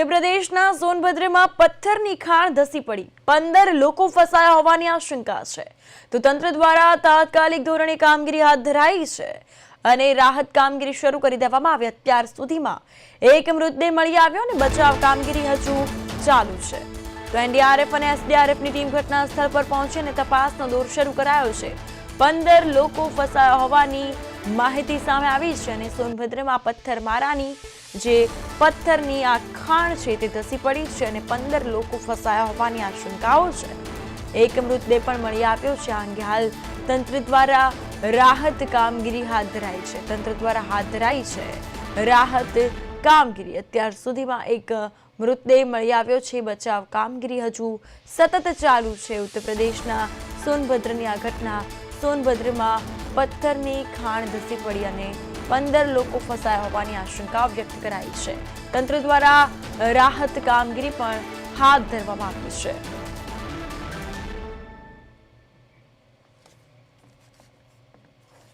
ઉત્તર પ્રદેશના સોનભદ્રમાં પથ્થરની ખાણ ધસી પડી. પંદર લોકો ફસાયા હોવાની આશંકા છે. તો તંત્ર દ્વારા તાત્કાલિક ધોરણે કામગીરી હાથ ધરાઈ છે અને રાહત કામગીરી શરૂ કરી દેવામાં આવી. અત્યાર સુધીમાં એક મૃતદેહ મળી આવ્યો અને બચાવ કામગીરી હજુ ચાલુ છે. તો એનડીઆરએફ અને એસડીઆરએફની ટીમ ઘટના સ્થળ પર પહોંચી અને તપાસનો દોર શરૂ કરાયો છે. પંદર લોકો ફસાયા હોવાની માહિતી સામે આવી છે અને સોનભદ્રમાં પથ્થરમારાની જે પથ્થરની આ ખાણ છે તે ધસી પડી છે અને પંદર લોકો ફસાયા હોવાની આશંકાઓ છે. એક મૃતદેહ પણ મળી આવ્યો છે. આ અંગે હાલ તંત્ર દ્વારા રાહત કામગીરી હાથ ધરાઈ છે. તંત્ર દ્વારા હાથ ધરાઈ છે રાહત કામગીરી. અત્યાર સુધીમાં એક મૃતદેહ મળી આવ્યો છે. બચાવ કામગીરી હજુ સતત ચાલુ છે. ઉત્તર પ્રદેશના સોનભદ્રની આ ઘટના સોનભદ્રમાં પથ્થરની ખાણ ધસી પડી અને પંદર લોકો ફસાયા હોવાની આશંકા વ્યક્ત કરાઈ છે. તંત્ર દ્વારા રાહત કામગીરી પણ હાથ ધરવામાં આવી છે.